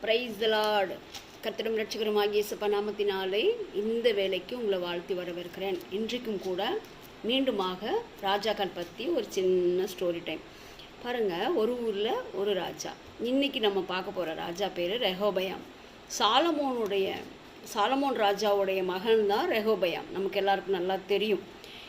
Price Lord கத்திரம் ரட்சகரும் ஆகிய நாமத்தினாலே இந்த வேலைக்கு உங்களை வாழ்த்தி வரவேற்கிறேன். இன்றைக்கும் கூட மீண்டுமாக ராஜாக்கள் பற்றி ஒரு சின்ன ஸ்டோரி டைம் பாருங்கள் ஒரு ஊரில் ஒரு ராஜா. இன்றைக்கி நம்ம பார்க்க போகிற ராஜா பேர் ரெஹோபயாம் சாலமோனுடைய சாலமோன் ராஜாவுடைய மகன் தான் ரெஹோபயாம் நமக்கு எல்லாருக்கும் நல்லா தெரியும்.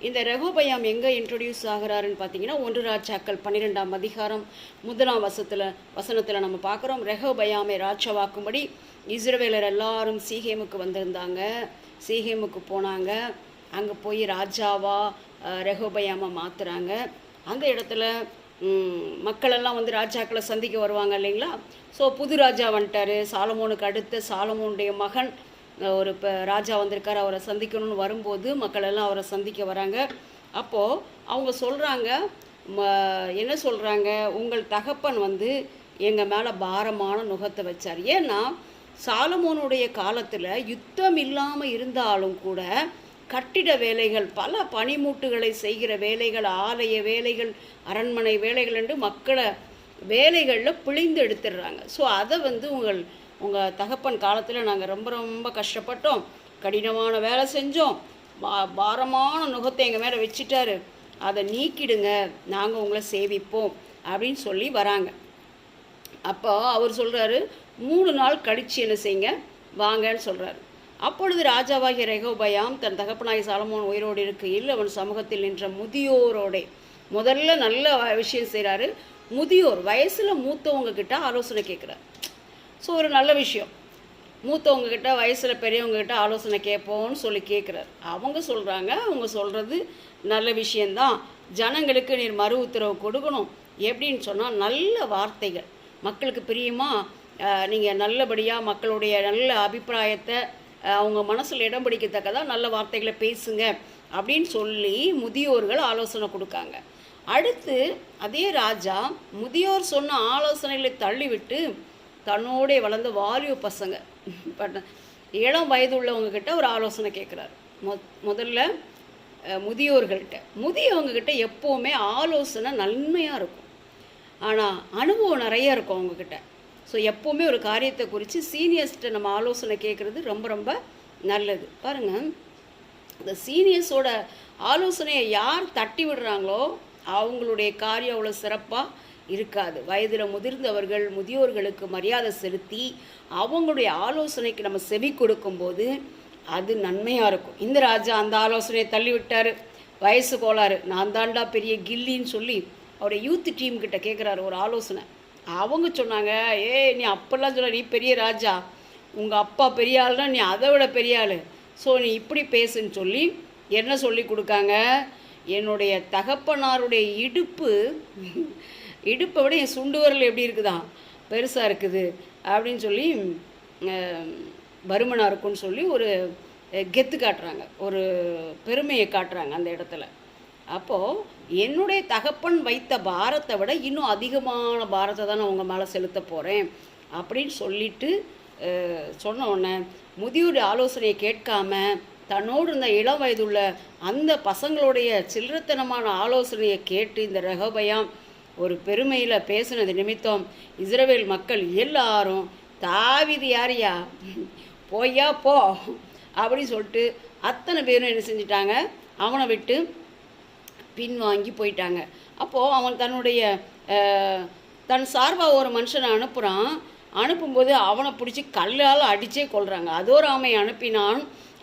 இந்த ரெகோபயாம் எங்கே இன்ட்ரொடியூஸ் ஆகிறாருன்னு பார்த்தீங்கன்னா ஒன்று ராஜாக்கள் பன்னிரெண்டாம் அதிகாரம் முதலாம் வசத்தில் வசனத்தில் நம்ம பார்க்குறோம். ரகுபயாமை ராஜாவாக்கும்படி இஸ்ரவேலர் எல்லாரும் சீகேமுக்கு வந்திருந்தாங்க. சீகேமுக்கு போனாங்க. அங்கே போய் ராஜாவா அஹ், மாற்றுறாங்க அந்த இடத்துல மக்களெல்லாம் வந்து ராஜாக்களை சந்திக்க வருவாங்க இல்லைங்களா? ஸோ புது ராஜா வந்துட்டாரு. சாலமோனுக்கு அடுத்த சாலமோனுடைய மகன் ஒரு இப்போ ராஜா வந்திருக்கார் அவரை சந்திக்கணும்னு வரும்போது மக்கள் எல்லாம் அவரை சந்திக்க வராங்க. அப்போது அவங்க சொல்கிறாங்க என்ன சொல்கிறாங்க உங்கள் தகப்பன் வந்து எங்கள் மேலே பாரமான நுகத்தை வச்சார். ஏன்னா சாலமோனுடைய காலத்தில் யுத்தம் இல்லாமல் இருந்தாலும் கூட கட்டிட வேலைகள் பல பனிமூட்டுகளை செய்கிற வேலைகள் ஆலய வேலைகள் அரண்மனை வேலைகள் என்று மக்களை வேலைகளில் பிழிந்து எடுத்துடுறாங்க. ஸோ அதை வந்து உங்கள் உங்கள் தகப்பன் காலத்தில் நாங்கள் ரொம்ப ரொம்ப கஷ்டப்பட்டோம். கடினமான வேலை செஞ்சோம். பா பாரமான நுகத்தை எங்கள் மேலே வச்சிட்டாரு. அதை நீக்கிடுங்க. நாங்கள் உங்களை சேவிப்போம். அப்படின்னு சொல்லி வராங்க. அப்போ அவர் சொல்கிறாரு மூணு நாள் கழிச்சு என்ன செய்யுங்க? வாங்கன்னு சொல்கிறாரு அப்பொழுது ராஜாவாகிய ரெகோபயாம் தன் தகப்பனாகி சாலமோன் உயிரோடு இருக்கையில் அவன் சமூகத்தில் நின்ற முதியோரோடே முதல்ல நல்ல விஷயம் செய்கிறாரு முதியோர் வயசில் மூத்தவங்க கிட்ட ஆலோசனை கேட்குறாரு ஸோ ஒரு நல்ல விஷயம். மூத்தவங்கக்கிட்ட வயசில் பெரியவங்கக்கிட்ட ஆலோசனை கேட்போம்னு சொல்லி கேட்குறாரு அவங்க சொல்கிறாங்க அவங்க சொல்கிறது நல்ல விஷயந்தான் ஜனங்களுக்கு நீர் மறு உத்தரவு கொடுக்கணும். எப்படின்னு சொன்னால் நல்ல வார்த்தைகள். மக்களுக்கு பிரியமாக நீங்கள் நல்லபடியாக மக்களுடைய நல்ல அபிப்பிராயத்தை அவங்க மனசில் இடம் பிடிக்கத்தக்கதாக நல்ல வார்த்தைகளை பேசுங்க அப்படின்னு சொல்லி முதியோர்கள் ஆலோசனை கொடுக்காங்க. அடுத்து அதே ராஜா முதியோர் சொன்ன ஆலோசனைகளை தள்ளிவிட்டு தன்னோடே வளர்ந்த வாலிப பசங்க. பட் இளம் வயது உள்ளவங்கக்கிட்ட ஒரு ஆலோசனை கேட்குறாரு மொ முதல்ல முதியோர்கள்கிட்ட முதியவங்கக்கிட்ட எப்போவுமே ஆலோசனை நன்மையாக இருக்கும். ஆனால் அனுபவம் நிறைய இருக்கும் அவங்கக்கிட்ட ஸோ எப்போவுமே ஒரு காரியத்தை குறித்து சீனியர்ஸ்கிட்ட நம்ம ஆலோசனை கேட்குறது ரொம்ப ரொம்ப நல்லது. பாருங்கள் இந்த சீனியர்ஸோட ஆலோசனையை யார் தட்டி விடுறாங்களோ அவங்களுடைய காரியம் அவ்வளோ சிறப்பாக இருக்காது. வயதில் முதிர்ந்தவர்கள் முதியோர்களுக்கு மரியாதை செலுத்தி அவங்களுடைய ஆலோசனைக்கு நம்ம செவி கொடுக்கும்போது அது நன்மையாக இருக்கும். இந்த ராஜா அந்த ஆலோசனையை தள்ளி விட்டார். வயசு கோளாறு. நான் தாண்டா பெரிய கில்லின்னு சொல்லி அவருடைய யூத் டீம் கிட்ட கேட்குறாரு ஒரு ஆலோசனை. அவங்க சொன்னாங்க ஏய் நீ அப்பெல்லாம் சொல்ல நீ பெரிய ராஜா. உங்கள் அப்பா பெரிய ஆள்னா நீ அதை விட பெரிய ஆள். ஸோ நீ இப்படி பேசுன்னு சொல்லி என்ன சொல்லி கொடுக்காங்க? என்னுடைய தகப்பனாருடைய இடுப்பு இடுப்பை விட என் சுண்டு வரல் எப்படி இருக்குதா? பெருசாக இருக்குது. அப்படின்னு சொல்லி பருமனாக இருக்கும்னு சொல்லி ஒரு கெத்து காட்டுறாங்க. ஒரு பெருமையை காட்டுறாங்க அந்த இடத்துல. அப்போது என்னுடைய தகப்பன் வைத்த பாரத்தை விட இன்னும் அதிகமான பாரத்தை தான் நான் உங்கள் மேலே செலுத்த போகிறேன் அப்படின்னு சொல்லிட்டு சொன்ன உடனே முதியோருடைய ஆலோசனையை கேட்காம தன்னோடு இருந்த இளம் வயதுள்ள அந்த பசங்களுடைய சில்லறத்தனமான ஆலோசனையை கேட்டு இந்த ரகபயம் ஒரு பெருமையில் பேசுனது நிமித்தம் இஸ்ரவேல் மக்கள் எல்லாரும் தாவிது யாரியா போய்யா போ. அப்படின்னு சொல்லிட்டு அத்தனை பேரும் என்ன செஞ்சிட்டாங்க? அவனை விட்டு பின்வாங்கி போயிட்டாங்க. அப்போது அவன் தன்னுடைய தன் சார்பாக ஒரு மனுஷனை அனுப்புகிறான் அனுப்பும்போது அவனை பிடிச்சி கல்லால் அடித்தே கொள்கிறாங்க அதோராமை அனுப்பினான்.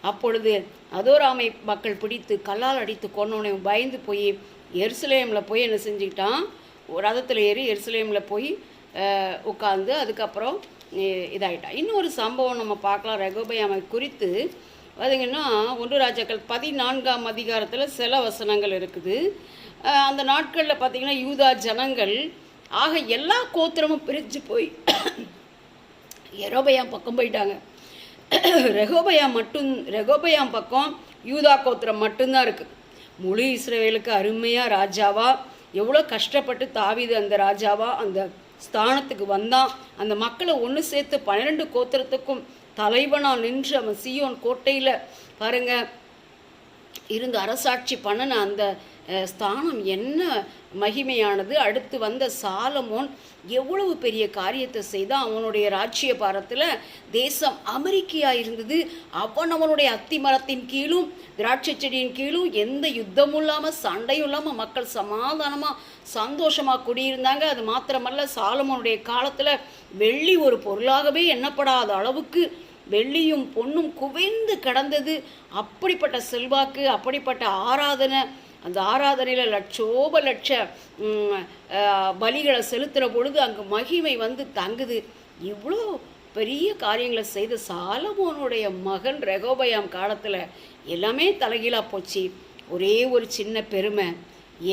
அப்பொழுது அதோராமை மக்கள் பிடித்து கல்லால் அடித்து கொன்னவனை பயந்து போய் எருசலேமில் போய் என்ன செஞ்சுக்கிட்டான்? ரதத்தில் ஏறி எருசலேமில் போய் உட்காந்து அதுக்கப்புறம் இதாகிட்டான் இன்னொரு சம்பவம் நம்ம பார்க்கலாம் ரெகோபயாமை குறித்து. பார்த்திங்கன்னா ஒன்று ராஜாக்கள் பதினான்காம் அதிகாரத்தில் சில வசனங்கள் இருக்குது. அந்த நாட்களில் பார்த்தீங்கன்னா யூதா ஜனங்கள் ஆக எல்லா கோத்திரமும் பிரிஞ்சு போய் எரோபயாம் பக்கம் போயிட்டாங்க. ரெகோபயாம் மட்டும் ரெகோபயாம் பக்கம் யூதா கோத்திரம் மட்டும்தான் இருக்குது முழு இஸ்ரவேலுக்கு அருமையாக ராஜாவாக எவ்வளோ கஷ்டப்பட்டு தாவிது அந்த ராஜாவா அந்த ஸ்தானத்துக்கு வந்தான் அந்த மக்களை ஒன்று சேர்த்து பன்னிரெண்டு கோத்திரத்துக்கும் தலைவனாக நின்று அவன் சீயோன் கோட்டையில் பாருங்க இருந்து அரசாட்சி பண்ணின அந்த அஹ், ஸ்தானம் என்ன மகிமையானது. அடுத்து வந்த சாலமோன் எவ்வளவு பெரிய காரியத்தை செய்தான் அவனுடைய ராஜ்ய பாரத்தில் தேசம் அமெரிக்கையாக இருந்தது. அவன் அவனுடைய அத்தி மரத்தின் கீழும் திராட்சை செடியின் கீழும் எந்த யுத்தமும் இல்லாமல் சண்டையும் இல்லாமல் மக்கள் சமாதானமாக சந்தோஷமாக குடியிருந்தாங்க. அது மாத்திரமல்ல சாலமோனுடைய காலத்தில் வெள்ளி ஒரு பொருளாகவே எண்ணப்படாத அளவுக்கு வெள்ளியும் பொன்னும் குவிந்து கடந்தது. அப்படிப்பட்ட செல்வாக்கு அப்படிப்பட்ட ஆராதனை அந்த ஆராதனையில் லட்சோப லட்ச பலிகளை செலுத்துகிற பொழுது அங்கு மகிமை வந்து தங்குது. இவ்வளோ பெரிய காரியங்களை செய்த சாலமோனுடைய மகன் ரெகோபயாம் காலத்தில் எல்லாமே தலைகீழாக போச்சு. ஒரே ஒரு சின்ன பெருமை.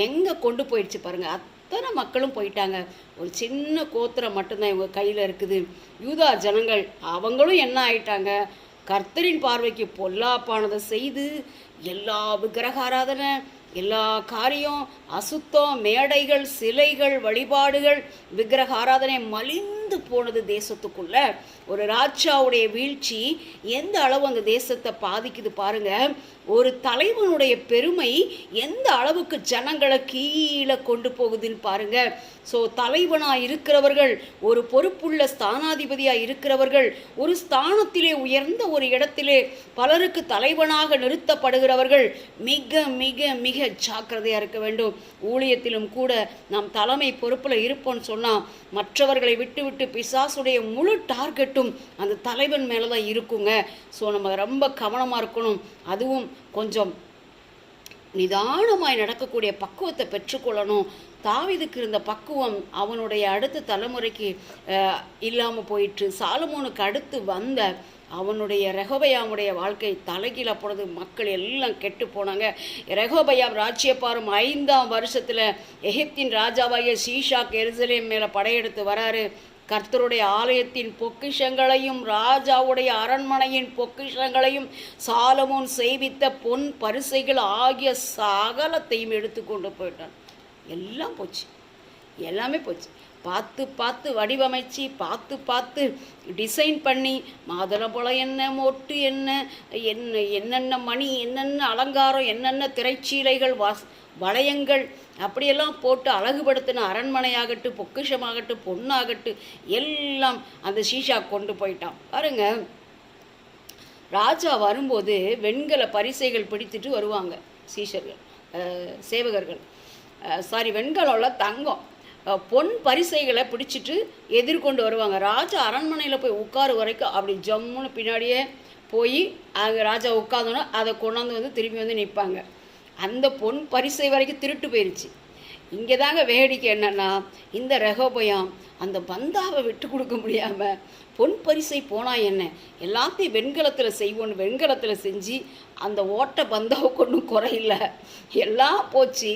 எங்கே கொண்டு போயிடுச்சு பாருங்கள் அத்தனை மக்களும் போயிட்டாங்க. ஒரு சின்ன கோத்திரம் மட்டும்தான் இவங்க கையில் இருக்குது. யூதா ஜனங்கள் அவங்களும் என்ன ஆயிட்டாங்க? கர்த்தரின் பார்வைக்கு பொல்லாப்பானதை செய்து எல்லா விக்கிரக ஆராதனை எல்லா காரியம் அசுத்தம் மேடைகள் சிலைகள் வழிபாடுகள் விக்கிரக ஆராதனை மலிந்து போனது தேசத்துக்குள்ள. ஒரு ராஜாவுடைய வீழ்ச்சி எந்த அளவு அந்த தேசத்தை பாதிக்குது பாருங்க. ஒரு தலைவனுடைய பெருமை எந்த அளவுக்கு ஜனங்களை கீழே கொண்டு போகுதுன்னு பாருங்க. ஸோ தலைவனாக இருக்கிறவர்கள் ஒரு பொறுப்புள்ள ஸ்தானாதிபதியாக இருக்கிறவர்கள் ஒரு ஸ்தானத்திலே உயர்ந்த ஒரு இடத்திலே பலருக்கு தலைவனாக நிறுத்தப்படுகிறவர்கள் மிக மிக மிக ஜாக்கிரதையாக இருக்க வேண்டும். ஊழியத்திலும் கூட நாம் தலைமை பொறுப்பில் இருப்போம்னு சொன்னால் மற்றவர்களை விட்டு விட்டு பிசாசுடைய முழு இருக்கட்டும். அந்த தலைவன் மேலே தான் இருக்குங்க. ஸோ நம்ம ரொம்ப கவனமாக இருக்கணும். அதுவும் கொஞ்சம் நிதானமாய் நடக்கக்கூடிய பக்குவத்தை பெற்றுக்கொள்ளணும். தாவிதுக்கு இருந்த பக்குவம் அவனுடைய அடுத்த தலைமுறைக்கு இல்லாமல் போயிட்டு சாலமோனுக்கு அடுத்து வந்த அவனுடைய ரெகோபயாமுடைய வாழ்க்கை தலைகீழ போனது. மக்கள் எல்லாம் கெட்டு போனாங்க. ரெகோபயாம் ராஜ்யப்பாரும் ஐந்தாம் வருஷத்தில் எகிப்தின் ராஜாவாகிய சீஷாக் எருசலேம் மேலே படையெடுத்து வராரு. கர்த்தருடைய ஆலயத்தின் பொக்கிஷங்களையும் ராஜாவுடைய அரண்மனையின் பொக்கிஷங்களையும் சாலமோன் செய்வித்த பொன் பரிசைகள் ஆகிய சகலத்தையும் எடுத்து கொண்டு போயிட்டான். எல்லாம் போச்சு. எல்லாமே போச்சு. பார்த்து பார்த்து வடிவமைச்சு பார்த்து பார்த்து டிசைன் பண்ணி மாதுளம்பழம் என்ன மொட்டு என்ன என்ன என்னென்ன மணி என்னென்ன அலங்காரம் என்னென்ன திரைச்சீலைகள் வாஸ் வளையங்கள் அப்படியெல்லாம் போட்டு அழகுபடுத்தின அரண்மனையாகட்டும் பொக்கிஷமாகட்டும் பொண்ணாகட்டும் எல்லாம் அந்த ஷீஷா கொண்டு போயிட்டான். பாருங்க ராஜா வரும்போது வெண்கல பரிசைகள் பிடித்துட்டு வருவாங்க சீஷர்கள் சேவகர்கள். சாரி வெண்கலம்ல தங்கம். பொன் பரிசைகளை பிடிச்சிட்டு எதிர்கொண்டு வருவாங்க. ராஜா அரண்மனையில் போய் உட்காரு வரைக்கும் அப்படி ஜம்முன்னு பின்னாடியே போய் அங்கே ராஜா உட்காந்தோன்னா அதை கொண்டாந்து வந்து திரும்பி வந்து நிற்பாங்க அந்த பொன் பரிசை வரைக்கும் திருட்டு போயிருச்சு. இங்கே தாங்க வேடிக்கை என்னன்னா இந்த ரெகோபயம் அந்த பந்தாவை விட்டு கொடுக்க முடியாமல் பொன் பரிசை போனால் என்ன? எல்லாத்தையும் வெண்கலத்தில் செய்வோன்னு வெண்கலத்தில் செஞ்சு அந்த ஓட்ட பந்தாவுக்கு ஒன்றும் குறையில. எல்லாம் போச்சு.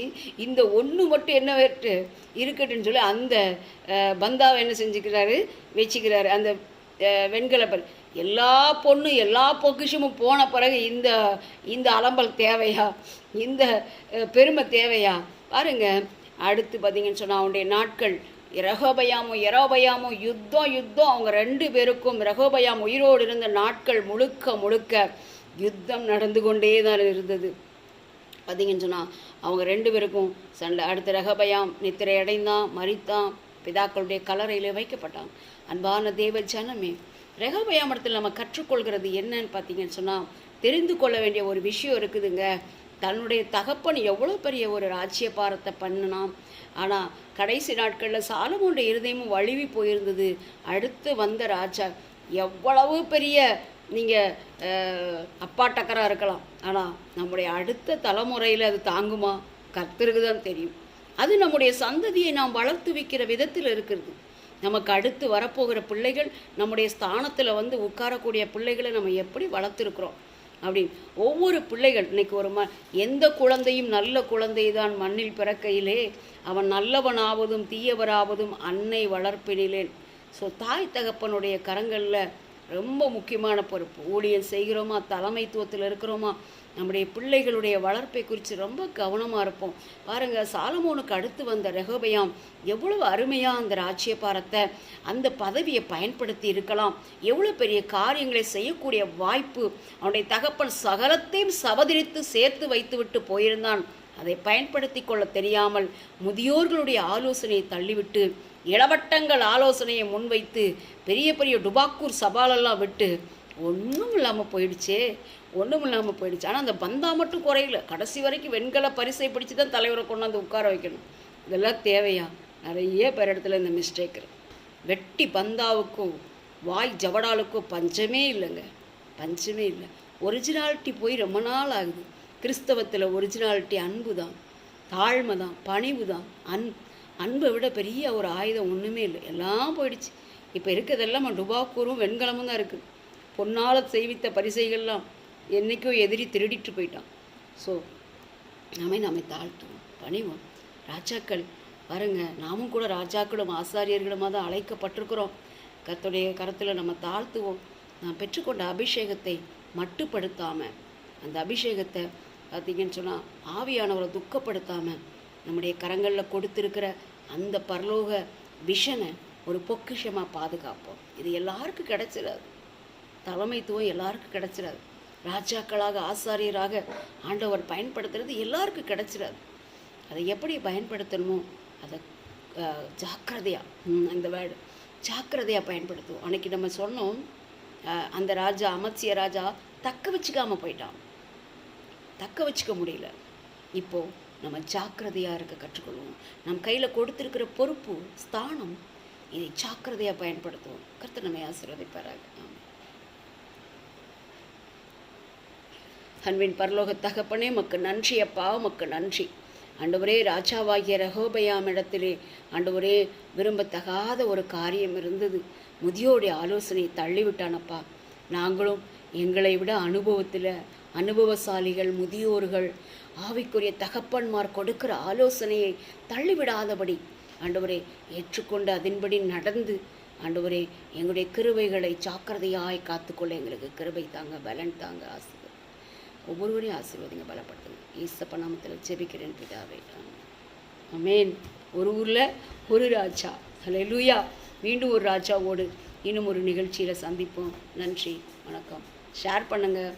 இந்த ஒன்று மட்டும் என்ன வெட்டு இருக்கட்டுன்னு சொல்லி அந்த பந்தாவை என்ன செஞ்சுக்கிறாரு? வச்சுக்கிறாரு. அந்த வெண்கல பல் எல்லா பொண்ணும் எல்லா பொக்கிஷமும் போன பிறகு இந்த இந்த அலம்பல் தேவையா? இந்த பெருமை தேவையா? பாருங்க. அடுத்து பார்த்தீங்கன்னு சொன்னால் அவனுடைய நாட்கள். ரகோபயாமும் எரோபயாமும் யுத்தம் யுத்தம் அவங்க ரெண்டு பேருக்கும் ரகோபயாம் உயிரோடு இருந்த நாட்கள் முழுக்க முழுக்க யுத்தம் நடந்து கொண்டே தான் இருந்தது. பார்த்தீங்கன்னு சொன்னால் அவங்க ரெண்டு பேருக்கும் சண்டை. அடுத்த ரகபயாம் நித்திரை அடைந்தான் மறித்தான் பிதாக்களுடைய கலரையில் வைக்கப்பட்டான். அன்பான தேவ ஜனமே ரெகபயாம் இடத்துல நம்ம கற்றுக்கொள்கிறது என்னன்னு பார்த்தீங்கன்னு சொன்னால் தெரிந்து கொள்ள வேண்டிய ஒரு விஷயம் இருக்குதுங்க. தன்னுடைய தகப்பன் எவ்வளோ பெரிய ஒரு ராஜ்யபாரத்தை பண்ணினான். ஆனால் கடைசி நாட்களில் சாலமோட இருதயமும் வழுவி போயிருந்தது. அடுத்து வந்த ராஜா எவ்வளவு பெரிய நீங்கள் அப்பாட்டக்கராக இருக்கலாம். ஆனால் நம்முடைய அடுத்த தலைமுறையில் அது தாங்குமா? கத்திருக்கு தான் தெரியும். அது நம்முடைய சந்ததியை நாம் வளர்த்து வைக்கிற விதத்தில் இருக்கிறது. நமக்கு அடுத்து வரப்போகிற பிள்ளைகள் நம்முடைய ஸ்தானத்தில் வந்து உட்காரக்கூடிய பிள்ளைகளை நம்ம எப்படி வளர்த்துருக்குறோம்? அப்படின்னு. ஒவ்வொரு பிள்ளைகள் இன்னைக்கு ஒரு ம எந்த குழந்தையும் நல்ல குழந்தை தான் மண்ணில் பிறக்கையிலே. அவன் நல்லவனாவதும் தீயவராவதும் அன்னை வளர்ப்பினிலேன் ஸோ தாய் தகப்பனுடைய கரங்களில் ரொம்ப முக்கியமான பொறுப்பு. ஊழியம் செய்கிறோமா தலைமைத்துவத்தில் இருக்கிறோமா நம்முடைய பிள்ளைகளுடைய வளர்ப்பை குறித்து ரொம்ப கவனமாக இருப்போம். பாருங்கள் சாலமோனுக்கு அடுத்து வந்த ரெகோபயாம் எவ்வளவு அருமையாக அந்த ராஜ்யபாரத்தை அந்த பதவியை பயன்படுத்தி இருக்கலாம். எவ்வளோ பெரிய காரியங்களை செய்யக்கூடிய வாய்ப்பு அவனுடைய தகப்பன் சகலத்தையும் சவதரித்து சேர்த்து வைத்துவிட்டு போயிருந்தான். அதை பயன்படுத்தி கொள்ள தெரியாமல் முதியோர்களுடைய ஆலோசனையை தள்ளிவிட்டு இளவட்டங்கள் ஆலோசனையை முன்வைத்து பெரிய பெரிய டுபாக்கூர் சவாலெல்லாம் விட்டு ஒன்றும் இல்லாமல் போயிடுச்சே ஒன்றும் இல்லாமல் போயிடுச்சு. ஆனால் அந்த பந்தா மட்டும் குறையில. கடைசி வரைக்கும் வெண்கல பரிசை பிடிச்சி தான் தலைவரை கொண்டாந்து உட்கார வைக்கணும். இதெல்லாம் தேவையா? நிறைய பேர் இடத்துல இந்த மிஸ்டேக் வெட்டி பந்தாவுக்கும் வாய் ஜவடாலுக்கும் பஞ்சமே இல்லைங்க. பஞ்சமே இல்லை. ஒரிஜினாலிட்டி போய் ரொம்ப நாள் ஆகுது. கிறிஸ்தவத்தில் ஒரிஜினாலிட்டி அன்பு தான் தாழ்மை தான் பணிவு தான் அன் அன்பை விட பெரிய ஒரு ஆயுதம் ஒன்றுமே இல்லை. எல்லாம் போயிடுச்சு. இப்போ இருக்கிறதெல்லாம் டுபாக்கூரும் வெண்கலமும் தான் இருக்குது பொன்னால் செய்வித்த பரிசைகள்லாம் என்றைக்கும் எதிரி திருடிட்டு போயிட்டான். ஸோ நாமே நம்மை தாழ்த்துவோம் பணிவோம். ராஜாக்கள் பாருங்க நாமும் கூட ராஜாக்களும் ஆசாரியர்களுமாக தான் அழைக்கப்பட்டிருக்கிறோம். கத்துடைய கரத்தில் நம்ம தாழ்த்துவோம். நாம் பெற்றுக்கொண்ட அபிஷேகத்தை மட்டுப்படுத்தாமல் அந்த அபிஷேகத்தை பார்த்தீங்கன்னு சொன்னால் ஆவியானவரை துக்கப்படுத்தாமல் நம்முடைய கரங்களில் கொடுத்துருக்கிற அந்த பரலோக விஷனை ஒரு பொக்கிஷமாக பாதுகாப்போம். இது எல்லாருக்கும் கிடைச்சிடாது தலைமைத்துவம் எல்லாருக்கும் கிடைச்சிடாது ராஜாக்களாக ஆசாரியராக ஆண்டவர் பயன்படுத்துறது எல்லாருக்கும் கிடைச்சிடாது அதை எப்படி பயன்படுத்தணுமோ அதை ஜாக்கிரதையாக அந்த வேர்டு ஜாக்கிரதையாக பயன்படுத்துவோம். அன்னைக்கு நம்ம சொன்னோம் அந்த ராஜா அமத்சிய ராஜா தக்க வச்சுக்காம போயிட்டான். தக்க வச்சுக்க முடியல. இப்போது நம்ம ஜாக்கிரதையாக இருக்க கற்றுக்கொள்வோம். நம் கையில் கொடுத்திருக்கிற பொறுப்பு ஸ்தானம் இதை ஜாக்கிரதையாக பயன்படுத்துவோம். கருத்து நம்மை ஆசீர்வதிப்பாராக. அன்பின் பரலோக தகப்பனே மக்கு நன்றி அப்பா மக்கு நன்றி. ஆண்டவரே ராஜாவாகிய ரகோபயாம் இடத்திலே ஆண்டவரே விரும்பத்தகாத ஒரு காரியம் இருந்தது. முதியோடைய ஆலோசனையை தள்ளிவிட்டானப்பா நாங்களும் எங்களை விட அனுபவத்தில் அனுபவசாலிகள் முதியோர்கள் ஆவிக்குரிய தகப்பன்மார் கொடுக்கிற ஆலோசனையை தள்ளிவிடாதபடி ஆண்டவரே ஏற்றுக்கொண்டு அதன்படி நடந்து ஆண்டவரே எங்களுடைய கிருபைகளை ஜாக்கிரதையாய் காத்துக்கொள்ள எங்களுக்கு கிருபை தாங்க பலன் தாங்க ஆசிரியர் ஒவ்வொருவரையும் ஆசீர்வதிங்க பலப்படுத்துங்க. ஈசப்ப நாமத்தில் ஜெபிக்கிறேன் பிதாவே. ஆமென். அமேன் ஒரு ஊரில் ஒரு ராஜா. ஹalleluya. மீண்டும் ஒரு ராஜாவோடு இன்னும் ஒரு நிகழ்ச்சியில் சந்திப்போம். நன்றி. வணக்கம். ஷேர் பண்ணுங்கள்